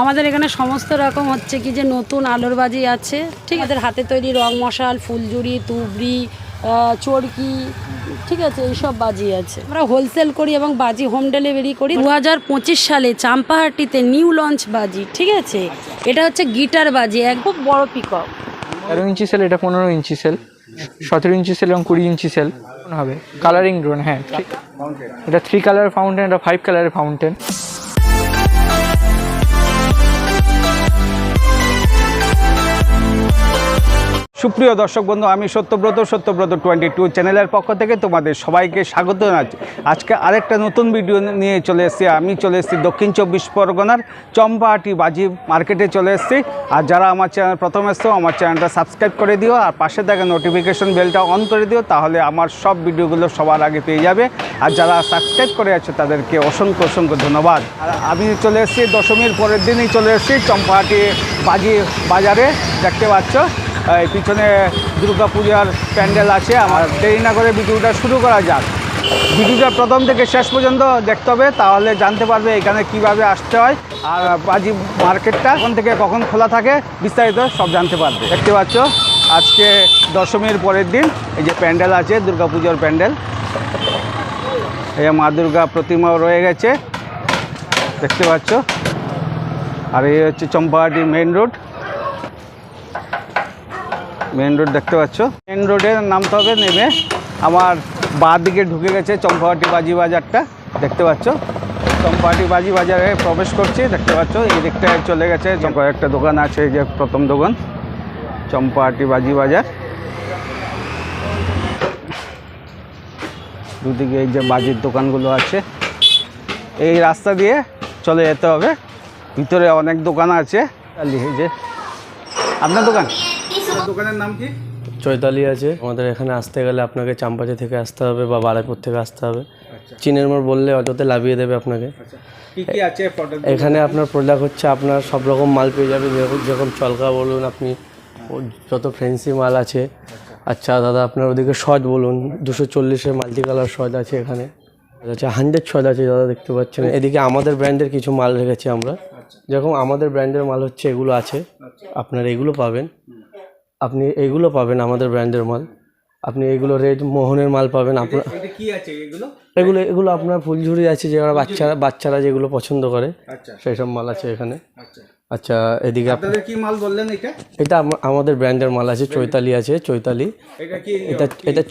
আমাদের এখানে সমস্ত রকম হচ্ছে কি যে নতুন আলোর বাজি আছে ঠিক আছে? হাতে তৈরি রং মশাল ফুলঝুরি তুবড়ি চরকি ঠিক আছে এইসব বাজি আছে। আমরা হোলসেল করি এবং বাজি হোম ডেলিভারি করি। দু হাজার পঁচিশ সালে চাম্পাহাটিতে নিউ লঞ্চ বাজি ঠিক আছে? এটা হচ্ছে গিটার বাজি এক খুব বড় পিকক। তেরো ইঞ্চি সেল এটা পনেরো ইঞ্চি সেল সতেরো ইঞ্চি সেল এবং কুড়ি ইঞ্চি সেল হবে। কালারিং ড্রোন হ্যাঁ এটা থ্রি কালার ফাউন্টেন এটা ফাইভ কালারের ফাউন্টেন সুপ্রিয় দর্শক বন্ধু, আমি সত্যব্রত সত্যব্রত টোয়েন্টি টু চ্যানেলের পক্ষ থেকে তোমাদের সবাইকে স্বাগত জানাচ্ছি। আজকে আরেকটা নতুন ভিডিও নিয়ে চলে এসেছি। আমি চলে এসেছি দক্ষিণ চব্বিশ পরগনার চম্পাহাটি বাজি মার্কেটে চলে এসেছি। আর যারা আমার চ্যানেল প্রথম এসছো, আমার চ্যানেলটা সাবস্ক্রাইব করে দিও। আর পাশে থাকা নোটিফিকেশন বেলটা অন করে দিও, তাহলে আমার সব ভিডিওগুলো সবার আগে পেয়ে যাবে। আর যারা সাবস্ক্রাইব করে আছে, তাদেরকে অসংখ্য অসংখ্য ধন্যবাদ। আর আমি চলে এসেছি, দশমীর পরের দিনই চলে এসেছি চম্পাহাটি বাজি বাজারে। দেখতে পাচ্ছ পিছনে দুর্গা পূজার প্যান্ডেল আছে। আমার দেরি না করে ভিডিওটা শুরু করা যাক। ভিডিওটা প্রথম থেকে শেষ পর্যন্ত দেখতে হবে, তাহলে জানতে পারবে এখানে কীভাবে আসতে হয় আর বাজি মার্কেটটা কোন থেকে কখন খোলা থাকে, বিস্তারিত সব জানতে পারবে। দেখতে পাচ্ছ, আজকে দশমীর পরের দিন, এই যে প্যান্ডেল আছে, দুর্গা পুজোর প্যান্ডেল। এই মা দুর্গা প্রতিমাও রয়ে গেছে। দেখতে পাচ্ছ, আর এই হচ্ছে Champahati main road. Main road দেখতে পাচ্ছ। মেন রোডে নামতে হবে নেমে আমার বাঁ দিকে ঢুকে গেছে চম্পাহাটি বাজি বাজারটা। দেখতে পাচ্ছ? চম্পাহাটি বাজি বাজারে প্রবেশ করছি, দেখতে পাচ্ছ? এই দিকটায় চলে গেছে। একটা দোকান আছে, এই যে প্রথম দোকান, চম্পাহাটি বাজি বাজার। দুদিকে এই যে বাজির দোকানগুলো আছে। এই রাস্তা দিয়ে চলে যেতে হবে। ভিতরে অনেক দোকান আছে। যে, আপনার দোকান? দোকানের নাম কি? চৈতালি আছে। আমাদের এখানে আসতে গেলে আপনাকে চাম্পাচি থেকে আসতে হবে বা বারাইপুর থেকে আসতে হবে। চীনের মোড় বললে অটোতে লাভিয়ে দেবে আপনাকে। প্রোডাক্ট এখানে আপনার প্রোডাক্ট হচ্ছে আপনার সব রকম মাল পেয়ে যাবে। যেরকম যেরকম চলকা বলুন আপনি যত ফ্যান্সি মাল আছে। আচ্ছা। দাদা আপনার ওদিকে শট বলুন। দুশো চল্লিশের মাল্টি কালার শট আছে এখানে। আচ্ছা হান্ড্রেড শট আছে দাদা দেখতে পাচ্ছেন। এদিকে আমাদের ব্র্যান্ডের কিছু মাল রেখেছি আমরা। যেরকম আমাদের ব্র্যান্ডের মাল হচ্ছে এগুলো আছে। আপনার এগুলো পাবেন। আপনি এগুলো পাবেন আমাদের ব্র্যান্ডের মাল। আপনি এগুলো রেড মোহনের মাল পাবেন। আপনার কি আছে এগুলো? এগুলো এগুলো আপনার ফুলঝুরি আছে যে বাচ্চারা বাচ্চারা যেগুলো পছন্দ করে আচ্ছা। সেই সব মাল আছে এখানে। আচ্ছা। আচ্ছা এদিকে আপ- আপনাদের কি মাল বললেন এটা? এটা আমাদের ব্র্যান্ডের মাল আছে চৈতালি আছে চৈতালি। এটা কি এটা এটা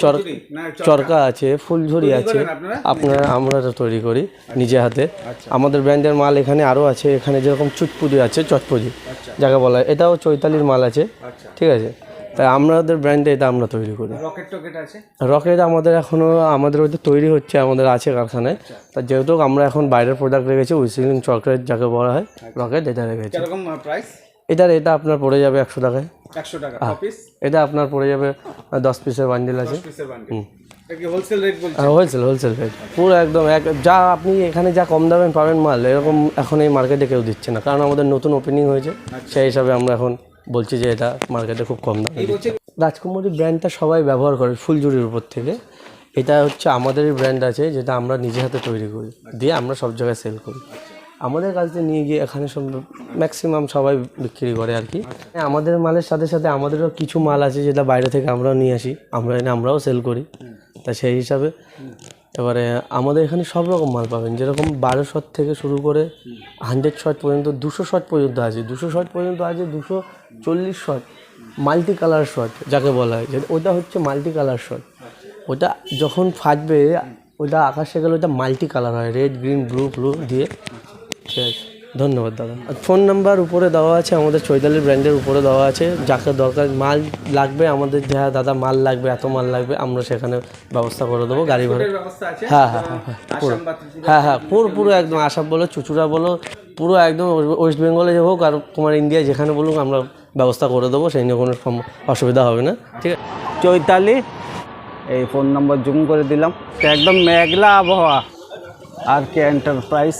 চরকা? আছে ফুলঝুরি আছে। আপনারা? আমরা তৈরি করি নিজে হাতে। আমাদের ব্র্যান্ডের মাল এখানে আরও আছে এখানে যেরকম চুটপুরি আছে চটপুরি। যাকে বলা হয়। এটাও চৈতালির মাল আছে। ঠিক আছে? তাই আমাদের ব্র্যান্ডে এটা আমরা তৈরি করি। রকেট টকেট আছে? রকেট আমাদের এখনও আমাদের ওইটা তৈরি হচ্ছে আমাদের আছে কারখানায়। তা যেহেতু আমরা এখন বাইরের প্রোডাক্ট রেখেছি উইসিলিং চকলেট যাকে বলা হয় রকেট এটা রেখেছি। প্রাইস এটার এটা আপনার পড়ে যাবে একশো টাকায়। একশো টাকা পিস এটা আপনার পড়ে যাবে দশ পিসের বান্ডিল আছে। Wholesale rate wholesale wholesale rate পুরো একদম এক যা আপনি এখানে যা কম দামে পাবেন মাল এরকম এখন এই মার্কেটে কেউ দিচ্ছে না। কারণ আমাদের নতুন ওপেনিং হয়েছে সেই হিসাবে আমরা এখন বলছি যে এটা মার্কেটে খুব কম দামে। রাজকুমারী ব্র্যান্ডটা সবাই ব্যবহার করে ফুলজুরির উপর থেকে। এটা হচ্ছে আমাদের ব্র্যান্ড আছে, যেটা আমরা নিজে হাতে তৈরি করি, দিয়ে আমরা সব জায়গায় সেল করি। আমাদের কাছ নিয়ে গিয়ে এখানে সব ম্যাক্সিমাম সবাই বিক্রি করে আর কি। আমাদের মালের সাথে সাথে আমাদেরও কিছু মাল আছে যেটা বাইরে থেকে আমরাও নিয়ে আসি, আমরা এনে আমরাও সেল করি। তা সেই হিসাবে এবারে আমাদের এখানে সব রকম মাল পাবেন, যেরকম বারো শট থেকে শুরু করে হান্ড্রেড শট পর্যন্ত, দুশো শট পর্যন্ত আছে, দুশো শট পর্যন্ত আছে, দুশো চল্লিশ শট মাল্টি কালার শট যাকে বলা হয়। যে- ওটা হচ্ছে মাল্টি কালার শট ওটা যখন ফাটবে ওটা আকাশে গেলে ওটা মাল্টি কালার হয় রেড গ্রিন ব্লু ব্লু দিয়ে। ঠিক আছে। ধন্যবাদ দাদা। আর ফোন নাম্বার উপরে দেওয়া আছে আমাদের চৈতালি ব্র্যান্ডের উপরে দেওয়া আছে। যাকে দরকার মাল লাগবে আমাদের হ্যাঁ দাদা মাল লাগবে এত মাল লাগবে আমরা সেখানে ব্যবস্থা করে দেবো গাড়ি ভাড়া। হ্যাঁ হ্যাঁ হ্যাঁ হ্যাঁ পুরো। হ্যাঁ হ্যাঁ পুরো পুরো একদম আসাম বলো চুচুড়া বলো পুরো একদম ওয়েস্ট বেঙ্গলে যে হোক আর তোমার ইন্ডিয়া যেখানে বলুক আমরা ব্যবস্থা করে দেবো সেই নিয়ে কোনো অসুবিধা হবে না। ঠিক আছে? চৈতালি এই ফোন নম্বর জুম করে দিলাম। তো একদম মেঘলা আবহাওয়া। আর কে এন্টারপ্রাইজ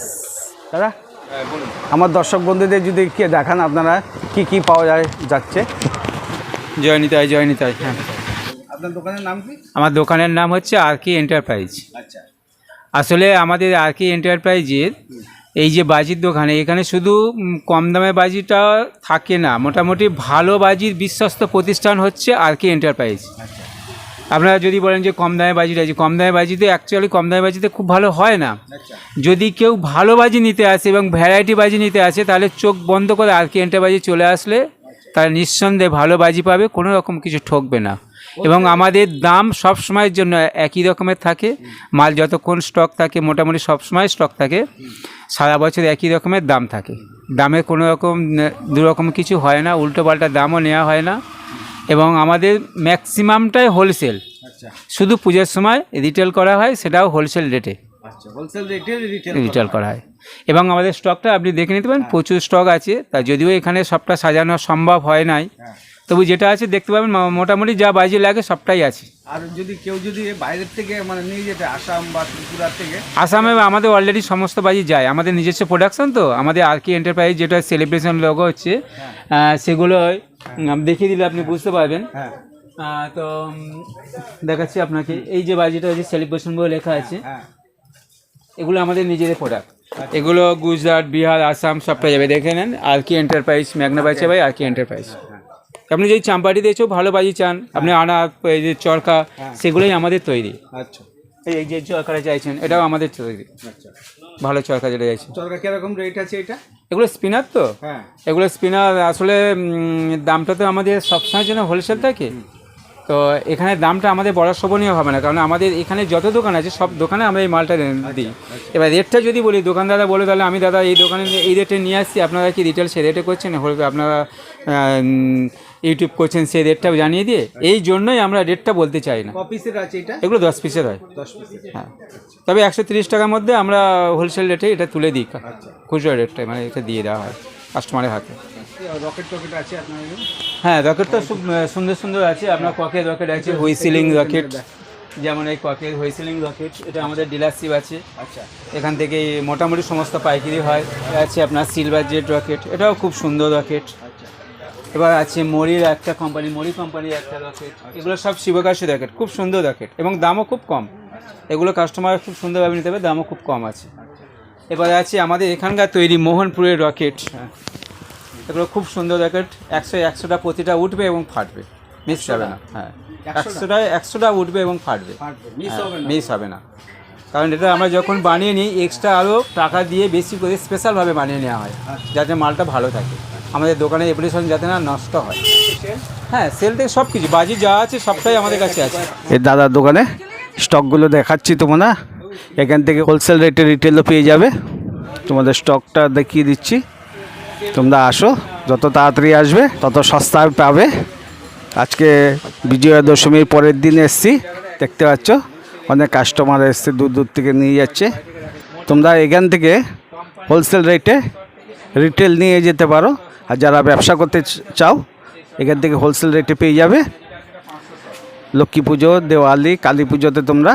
দাদা? আমার দর্শক বন্ধুদের যদি কে দেখান আপনারা কি কি পাওয়া যায় যাচ্ছে। জয়নিতাই জয়নিতাই হ্যাঁ। আপনার দোকানের নাম কি? আমার দোকানের নাম হচ্ছে আর কি এন্টারপ্রাইজ আচ্ছা। আসলে আমাদের আর কি এন্টারপ্রাইজের এই যে বাজির দোকানে এখানে শুধু কম দামে বাজিটা থাকে না। মোটামুটি ভালো বাজির বিশ্বস্ত প্রতিষ্ঠান হচ্ছে আর কে এন্টারপ্রাইজ। আপনারা যদি বলেন যে কম দামে বাজি আছে কম দামে বাজিতে অ্যাকচুয়ালি কম দামে বাজিতে খুব ভালো হয় না। যদি কেউ ভালো বাজি নিতে আসে এবং ভ্যারাইটি বাজি নিতে আসে তাহলে চোখ বন্ধ করে আর কে এন্টারপ্রাইজে চলে আসলে তারা নিঃসন্দেহে ভালো বাজি পাবে কোনো রকম কিছু ঠকবে না। এবং আমাদের দাম সব সময়ের জন্য একই রকমের থাকে। মাল যতক্ষণ স্টক থাকে মোটামুটি সব সময় স্টক থাকে। সারা বছর একই রকমের দাম থাকে। দামে কোনো রকম দুরকম কিছু হয় না উল্টো পাল্টা দামও নেওয়া হয় না। এবং আমাদের ম্যাক্সিমামটাই হোলসেল শুধু পুজোর সময় রিটেল করা হয় সেটাও হোলসেল রেটে আচ্ছা হোলসেল রেটে রিটেল করা হয়। এবং আমাদের স্টকটা আপনি দেখে নিতে পারেন প্রচুর স্টক আছে। তা যদিও এখানে সবটা সাজানো সম্ভব হয় নাই তবু যেটা আছে দেখতে পাবেন মোটামুটি যা বাজি লাগে সবটাই আছে। আর যদি কেউ যদি বাইরের থেকে মানে নিয়ে যেতে আসাম বা ত্রিপুরা থেকে? আসামে আমাদের অলরেডি সমস্ত বাজি যায়। আমাদের নিজস্ব প্রোডাকশন তো আমাদের আর কি এন্টারপ্রাইজ যেটা সেলিব্রেশন লোগো হচ্ছে আহ, সেগুলো দেখিয়ে দিলে আপনি বুঝতে পারবেন। হ্যাঁ। তো দেখাচ্ছি আপনাকে। এই যে বাজিটা হচ্ছে সেলিব্রেশন বলে লেখা আছে। হ্যাঁ। এগুলো আমাদের নিজেদের প্রোডাক্ট এগুলো গুজরাট বিহার আসাম সবটা যাবে। দেখে নেন আর কি এন্টারপ্রাইজ ম্যাগনা ভাই আর কি এন্টারপ্রাইজ আপনি যেই চাম্পাটি দিয়েছ ভালো বাজি চান। আপনি আনা এই যে চরকা সেগুলোই আমাদের তৈরি। আচ্ছা। এই যে চরকাটা চাইছেন এটাও আমাদের তৈরি। আচ্ছা। ভালো চরকা যেটা চাইছেন। চরকা কীরকম রেট আছে এটা? এগুলো স্পিনার তো? হ্যাঁ। এগুলো স্পিনার আসলে দামটা তো আমাদের সবসময়ের জন্য হোলসেল থাকে। তো এখানে দামটা আমাদের বড় শোভনীয় হবে না কারণ আমাদের এখানে যত দোকান আছে সব দোকানে আমরা এই মালটা দিই। এবার রেটটা যদি বলি দোকানদাররা বলে তাহলে আমি দাদা এই দোকানে এই রেটে নিয়ে আসছি আপনারা কি রিটেল সে রেটে করছেন? হলে আপনারা ইউটিউব করছেন সেই রেটটাও জানিয়ে দিয়ে এই জন্যই আমরা রেটটা বলতে চাই না। এগুলো দশ পিসের হয়। হ্যাঁ। তবে একশো তিরিশ টাকার মধ্যে আমরা হোলসেল রেটে এটা তুলে দিই। খুচরো রেটটা মানে এটা দিয়ে দেওয়া হয় কাস্টমারের হাতে। রকেট টকেট আছে আপনার হ্যাঁ রকেট তো খুব সুন্দর সুন্দর আছে। আপনার ককের রকেট আছে হুইসিলিং রকেট। যেমন এই ককের হুইসিলিং রকেট এটা আমাদের ডিলারশিপ আছে। আচ্ছা। এখান থেকে মোটামুটি সমস্ত পাইকারি হয়। আছে আপনার সিলভার জেট রকেট এটাও খুব সুন্দর রকেট। এবার আছে মরির একটা কোম্পানি মরি কোম্পানির একটা রকেট। এগুলো সব শিবকাশী রকেট খুব সুন্দর রকেট এবং দামও খুব কম। এগুলো কাস্টমার খুব সুন্দরভাবে নিতে হবে দামও খুব কম আছে। এবার আছে আমাদের এখানকার তৈরি মোহনপুরের রকেট। এগুলো খুব সুন্দর রকেট একশো একশোটা প্রতিটা উঠবে এবং ফাটবে। মিস হবে না হ্যাঁ। একশোটা? একশোটা উঠবে এবং ফাটবে। মিস হবে না। মিস হবে না। কারণ এটা আমরা যখন বানিয়ে নিই এক্সট্রা আরও টাকা দিয়ে বেশি করে স্পেশালভাবে বানিয়ে নেওয়া হয় যাতে মালটা ভালো থাকে। আমাদের দোকানের রেপুটেশন যাতে না নষ্ট হয়। হ্যাঁ সেল থেকে সব কিছু বাজি যা আছে সবটাই আমাদের কাছে আছে। এই দাদার দোকানে স্টকগুলো দেখাচ্ছি তোমরা এখান থেকে হোলসেল রেটে রিটেলও পেয়ে যাবে। তোমাদের স্টকটা দেখিয়ে দিচ্ছি। তোমরা আসো, যত তাড়াতাড়ি আসবে, তত সস্তা পাবে। আজকে বিজয়া দশমীর পরের দিন এসছি, দেখতে পাচ্ছ, অনেক কাস্টমার এসছে, দূর দূর থেকে নিয়ে যাচ্ছে। তোমরা এখান থেকে হোলসেল রেটে রিটেল নিয়ে যেতে পারো, আর যারা ব্যবসা করতে চাও, এখান থেকে হোলসেল রেটে পেয়ে যাবে। লক্ষ্মী পুজো, দেওয়ালি, কালী পুজোতে তোমরা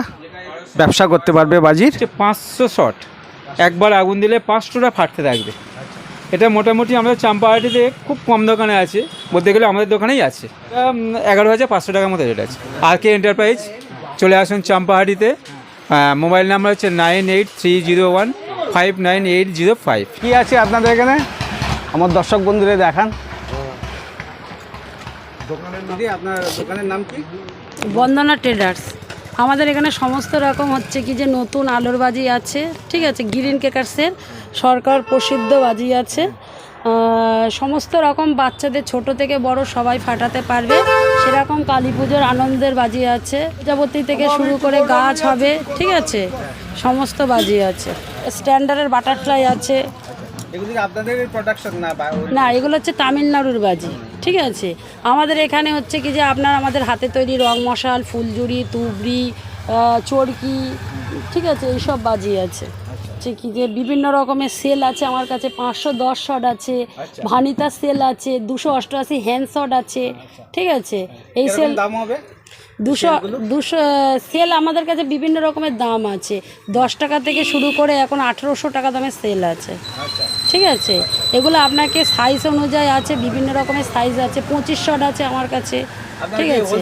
ব্যবসা করতে পারবে বাজির। পাঁচশো শট। একবার আগুন দিলে পাঁচশোটা ফাটতে থাকবে। এটা মোটামুটি আমাদের চাম্পাহাটিতে খুব কম দোকানে আছে বলতে গেলে আমাদের দোকানেই আছে। এটা, এগারো হাজার পাঁচশো টাকার মতো রেট আছে। আর কে এন্টারপ্রাইজ চলে আসুন চাম্পাহাটিতে। মোবাইল নাম্বার হচ্ছে nine eight three zero one five nine eight zero five. কী আছে আপনাদের এখানে? আমার দর্শক বন্ধুরা দেখান। দিদি আপনার দোকানের নাম কি? বন্দনা ট্রেডার্স। আমাদের এখানে সমস্ত রকম হচ্ছে কি যে নতুন আলোর বাজি আছে, ঠিক আছে, গ্রিন কেকার্সের, সরকার প্রসিদ্ধ বাজি আছে। সমস্ত রকম বাচ্চাদের ছোট থেকে বড় সবাই ফাটাতে পারবে। সেরকম কালী পুজোর আনন্দের বাজি আছে। প্রজাপতি থেকে শুরু করে গাছ হবে, ঠিক আছে, সমস্ত বাজি আছে। স্ট্যান্ডার্ডের বাটারফ্লাই আছে। এগুলি আপনাদের প্রোডাকশন না না এগুলো হচ্ছে তামিলনাড়ুর বাজি ঠিক আছে? আমাদের এখানে হচ্ছে কি যে আপনার আমাদের হাতে তৈরি রং মশাল ফুলজুরি তুবড়ি চরকি ঠিক আছে এইসব বাজি আছে। হচ্ছে কি যে বিভিন্ন রকমের সেল আছে আমার কাছে পাঁচশো দশ শট আছে ভানিতা সেল আছে দুশো অষ্টআশি হ্যান্ড শট আছে ঠিক আছে? এই সেল দাম হবে? দুশো দুশো সেল আমাদের কাছে বিভিন্ন রকমের দাম আছে। দশ টাকা থেকে শুরু করে এখন আঠেরোশো টাকা দামের সেল আছে। ঠিক আছে? এগুলো আপনাকে সাইজ অনুযায়ী আছে বিভিন্ন রকমের সাইজ আছে। পঁচিশ শট আছে আমার কাছে। ঠিক আছে।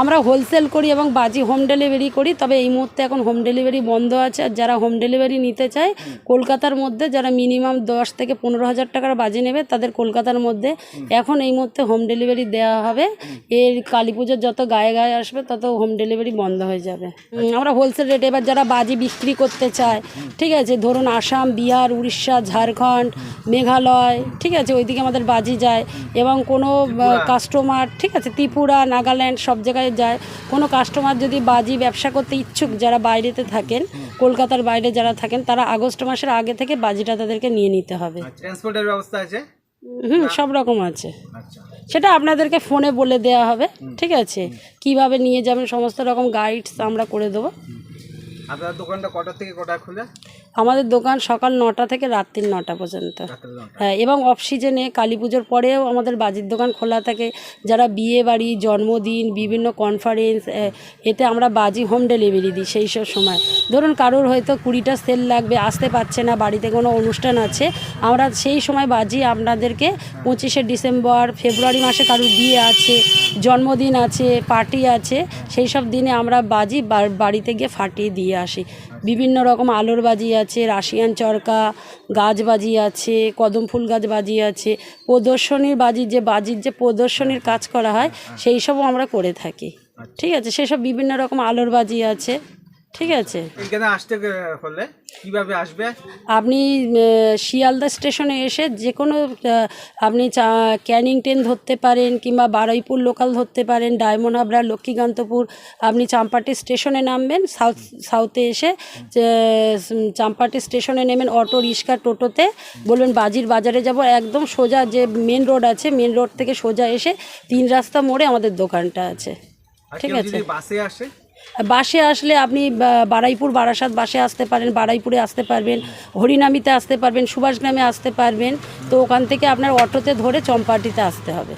আমরা হোলসেল করি এবং বাজি হোম ডেলিভারি করি তবে এই মুহূর্তে এখন হোম ডেলিভারি বন্ধ আছে। আর যারা হোম ডেলিভারি নিতে চায় কলকাতার মধ্যে যারা মিনিমাম দশ থেকে পনেরো হাজার টাকার বাজি নেবে তাদের কলকাতার মধ্যে এখন এই মুহূর্তে হোম ডেলিভারি দেওয়া হবে। এর কালী পুজোর যত গায়ে গায়ে আসবে তত হোম ডেলিভারি বন্ধ হয়ে যাবে। আমরা হোলসেল রেটে এবার যারা বাজি বিক্রি করতে চায় ঠিক আছে ধরুন আসাম বিহার উড়িষ্যা ঝাড়খণ্ড মেঘালয় ঠিক আছে ওইদিকে আমাদের বাজি যায় এবং কোনো কাস্টমার ঠিক আছে ত্রিপুরা নাগাল্যান্ড সব জায়গায় যায়। কোনো কাস্টমার যদি বাজি ব্যবসা করতে ইচ্ছুক যারা বাইরেতে থাকেন কলকাতার বাইরে যারা থাকেন তারা আগস্ট মাসের আগে থেকে বাজিটা তাদেরকে নিয়ে নিতে হবে। ট্রান্সপোর্টের ব্যবস্থা আছে? হুম সব রকম আছে। আচ্ছা। সেটা আপনাদেরকে ফোনে বলে দেওয়া হবে ঠিক আছে? কীভাবে নিয়ে যাবেন সমস্ত রকম গাইডস আমরা করে দেবো। আপনার দোকানটা কটা থেকে কটা খুলে? আমাদের দোকান সকাল নটা থেকে রাত্রি নটা পর্যন্ত। হ্যাঁ এবং অফ সিজনে কালী পুজোর পরেও আমাদের বাজির দোকান খোলা থাকে। যারা বিয়ে বাড়ি জন্মদিন বিভিন্ন কনফারেন্স এতে আমরা বাজি হোম ডেলিভারি দিই সেই সব সময়। ধরুন কারোর হয়তো কুড়িটা সেল লাগবে আসতে পারছে না বাড়িতে কোনো অনুষ্ঠান আছে আমরা সেই সময় বাজি আপনাদেরকে পঁচিশে ডিসেম্বর ফেব্রুয়ারি মাসে কারোর বিয়ে আছে জন্মদিন আছে পার্টি আছে সেই সব দিনে আমরা বাজি বা- বাড়িতে গিয়ে ফাটিয়ে দিয়ে আসি। বিভিন্ন রকম আলোর বাজি আছে রাশিয়ান চরকা গাছ বাজি আছে কদম ফুল গাছ বাজি আছে প্রদর্শনীর বাজির যে বাজির যে প্রদর্শনীর কাজ করা হয় সেই সবও আমরা করে থাকি। ঠিক আছে সেসব বিভিন্ন রকম আলোর বাজি আছে। ঠিক আছে। এখানে আসতে হলে কীভাবে আসবে? আপনি শিয়ালদা স্টেশনে এসে যে কোনো আপনি ক্যানিং ট্রেন ধরতে পারেন কিংবা বারুইপুর লোকাল ধরতে পারেন ডায়মন্ড হাবড়া লক্ষ্মীকান্তপুর আপনি চাম্পাটি স্টেশনে নামবেন সাউথ সাউথে এসে চাম্পাটি স্টেশনে নেমেন অটো রিক্সা টোটোতে। বলবেন বাজির বাজারে যাব একদম সোজা যে মেন রোড আছে মেন রোড থেকে সোজা এসে তিন রাস্তা মোড়ে আমাদের দোকানটা আছে। ঠিক আছে। বাসে আসে? বাসে আসলে আপনি বারাইপুর বারাসাত বাসে আসতে পারেন বারাইপুরে আসতে পারবেন হরিনামিতে আসতে পারবেন সুভাষগ্রামে আসতে পারবেন তো ওখান থেকে আপনার অটোতে ধরে চম্পাটিতে আসতে হবে।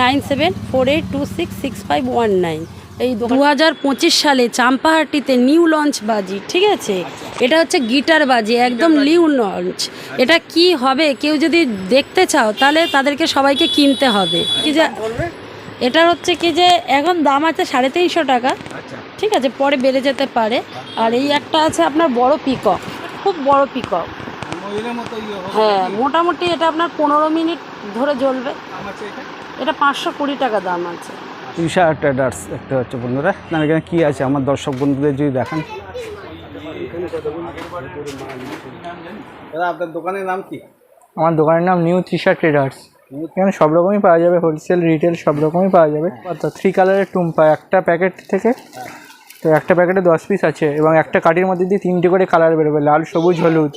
Nine seven four eight two six six five one nine. এই দু হাজার পঁচিশ সালে চাম্পাহাটিতে নিউ লঞ্চ বাজি ঠিক আছে? এটা হচ্ছে গিটার বাজি একদম নিউ লঞ্চ। এটা কি হবে? কেউ যদি দেখতে চাও তাহলে তাদেরকে সবাইকে কিনতে হবে। কি যে এটার হচ্ছে কি যে এখন দাম আছে সাড়ে তিনশো টাকা। আচ্ছা। ঠিক আছে পরে বেড়ে যেতে পারে। আর এই একটা আছে আপনার বড় পিকক খুব বড় পিকক। হ্যাঁ মোটামুটি এটা আপনার পনেরো মিনিট ধরে জ্বলবে। এটা পাঁচশো কুড়ি টাকা দাম আছে। ঈশা ট্রেডার্স দেখতে হচ্ছে বন্ধুরা। না এখানে কী আছে? আমার দর্শক বন্ধুদের যদি দেখান। দাদা আপনার দোকানের নাম কি? আমার দোকানের নাম নিউ তৃষা ট্রেডার্স এখানে সব রকমই পাওয়া যাবে হোলসেল রিটেল সব রকমই পাওয়া যাবে। অর্থাৎ থ্রি কালারের টুম্পা একটা প্যাকেট থেকে তো একটা প্যাকেটে দশ পিস আছে এবং একটা কাঠির মধ্যে দিয়ে তিনটে করে কালার বেরোবে লাল সবুজ হলুদ।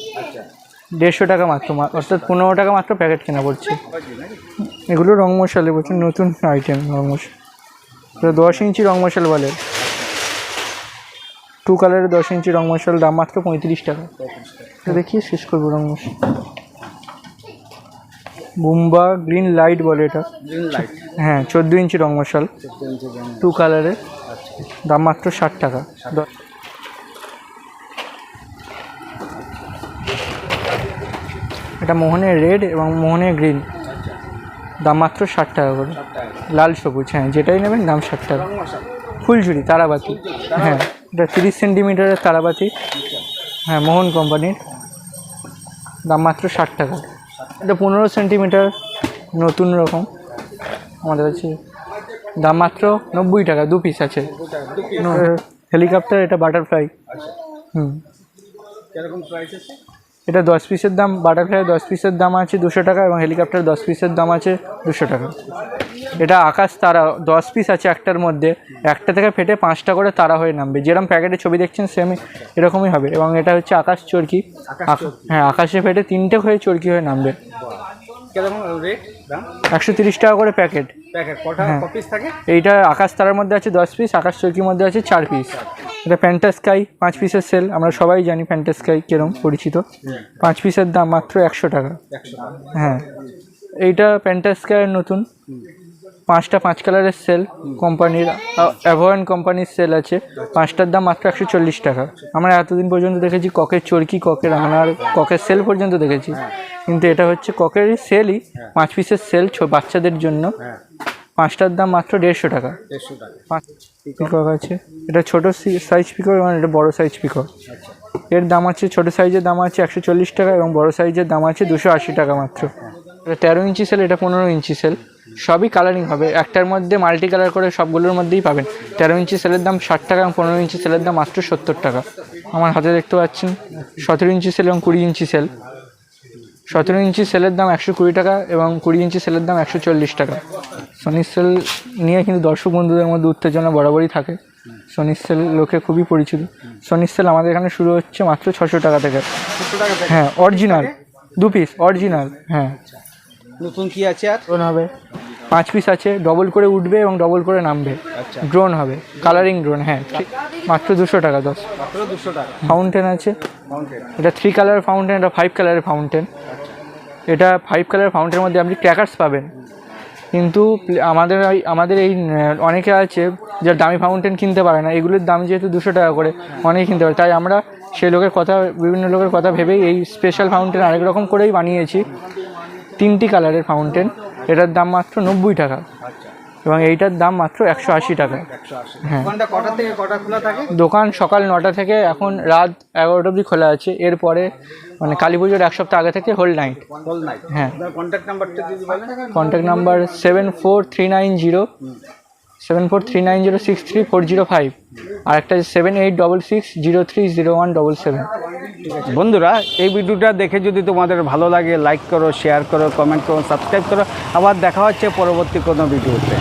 দেড়শো টাকা মাত্র অর্থাৎ পনেরো টাকা মাত্র প্যাকেট কেনা পড়ছে। এগুলো রং মশালে বলছে নতুন আইটেম রং মশলা তো দশ ইঞ্চি রং মশাল বলে। টু কালারের দশ ইঞ্চি রং মশাল দাম মাত্র পঁয়ত্রিশ টাকা। তো দেখিয়ে শেষ করব রং মশলা বুম্বা গ্রিন লাইট বলে এটা। হ্যাঁ চোদ্দ ইঞ্চি রং মশাল। টু কালারের দাম মাত্র ষাট টাকা। এটা মোহনের রেড এবং মোহনের গ্রিন। দাম মাত্র ষাট টাকা করে। লাল সবুজ হ্যাঁ যেটাই নেবেন দাম ষাট টাকা। ফুলঝুরি, তারাবাতি হ্যাঁ এটা তিরিশ সেন্টিমিটারের তারাবাতি। হ্যাঁ মোহন কোম্পানির। দাম মাত্র ষাট টাকা। এটা পনেরো সেন্টিমিটার, নতুন রকম। আমাদের কাছে দাম মাত্র নব্বই টাকা দু পিস আছে। হেলিকপ্টার এটা বাটারফ্লাই হুম। এটা দশ পিসের দাম বাটারফ্লাই দশ পিসের দাম আছে দুশো টাকা এবং হেলিকপ্টার দশ পিসের দাম আছে দুশো টাকা। এটা আকাশ তারা দশ পিস আছে একটার মধ্যে একটা থেকে ফেটে পাঁচটা করে তারা হয়ে নামবে। যেরকম প্যাকেটে ছবি দেখছেন সেম এরকমই হবে। এবং এটা হচ্ছে আকাশ চরকি। হ্যাঁ আকাশে ফেটে তিনটে হয়ে চরকি হয়ে নামবে। একশো তিরিশ টাকা করে প্যাকেট হ্যাঁ। এইটা আকাশ তারার মধ্যে আছে দশ পিস আকাশ চৌকির মধ্যে আছে চার পিস এটা প্যান্টাস্কাই পাঁচ পিসের সেল আমরা সবাই জানি প্যান্টাস্কাই কিরম পরিচিত। পাঁচ পিসের দাম মাত্র একশো টাকা। হ্যাঁ। এইটা প্যান্টাস্কাইয়ের নতুন। পাঁচটা পাঁচ কালারের সেল কোম্পানির অ্যাভয়েন কোম্পানির সেল আছে। পাঁচটার দাম মাত্র একশো চল্লিশ টাকা। আমরা এতদিন পর্যন্ত দেখেছি ককের চরকি ককের আনার ককের সেল পর্যন্ত দেখেছি। কিন্তু এটা হচ্ছে ককেরই সেলই পাঁচ পিসের সেল বাচ্চাদের জন্য। পাঁচটার দাম মাত্র দেড়শো টাকা। দেড়শো টাকা। পিকক আছে। এটা ছোট সাইজ পিকক এবং এটা বড় সাইজ পিকক। এর দাম আছে ছোটো সাইজের দাম আছে একশো চল্লিশ টাকা এবং বড় সাইজের দাম আছে দুশো আশি টাকা মাত্র। এটা তেরো ইঞ্চি সেল এটা পনেরো ইঞ্চি সেল। সবই কালারিং হবে। একটার মধ্যে মাল্টি কালার করে সবগুলোর মধ্যেই পাবেন। তেরো ইঞ্চি সেলের দাম ষাট টাকা এবং পনেরো ইঞ্চি সেলের দাম মাত্র সত্তর টাকা। আমার হাতে দেখতে পাচ্ছেন সতেরো ইঞ্চি সেল এবং কুড়ি ইঞ্চি সেল সতেরো ইঞ্চি সেলের দাম একশো কুড়ি টাকা এবং কুড়ি ইঞ্চি সেলের দাম একশো চল্লিশ টাকা। সনির সেল নিয়ে কিন্তু দর্শক বন্ধুদের মধ্যে উত্তেজনা বরাবরই থাকে। সনির সেল লোকে খুবই পরিচিত। সনির সেল আমাদের এখানে শুরু হচ্ছে মাত্র ছশো টাকা থেকে। হ্যাঁ অরিজিনাল দু পিস অরিজিনাল হ্যাঁ। নতুন কি আছে আর? হবে। পাঁচ পিস আছে ডবল করে উঠবে এবং ডবল করে নামবে। ড্রোন হবে কালারিং ড্রোন হ্যাঁ মাত্র দুশো টাকা দশ। দুশো টাকা। ফাউন্টেন আছে। এটা থ্রি কালার ফাউন্টেন এটা ফাইভ কালারের ফাউন্টেন এটা ফাইভ কালার ফাউন্টেনের মধ্যে আপনি ক্র্যাকার্স পাবেন। কিন্তু আমাদের আমাদের এই অনেকে আছে যারা দামি ফাউন্টেন কিনতে পারে না। এগুলোর দাম যেহেতু দুশো টাকা করে অনেকে কিনতে পারে। তাই আমরা সেই লোকের কথা বিভিন্ন লোকের কথা ভেবেই এই স্পেশাল ফাউন্টেন আরেক রকম করেই বানিয়েছি। তিনটি কালারের ফাউন্টেন এটার দাম মাত্র নব্বই টাকা। এবং এইটার দাম মাত্র একশো আশি টাকা। হ্যাঁ। দোকান সকাল নটা থেকে এখন রাত এগারোটা অবধি খোলা আছে। এরপরে মানে কালী পুজোর এক সপ্তাহ আগে থেকে হোল নাইট হ্যাঁ। Contact number seven four three nine zero seven four three nine zero six three four zero five আর একটা seven eight double six zero three zero one double seven বন্ধুরা, এই ভিডিওটা দেখে যদি তোমাদের ভালো লাগে লাইক করো শেয়ার করো কমেন্ট করো সাবস্ক্রাইব করো। আবার দেখা হচ্ছে পরবর্তী কোনো ভিডিওতে।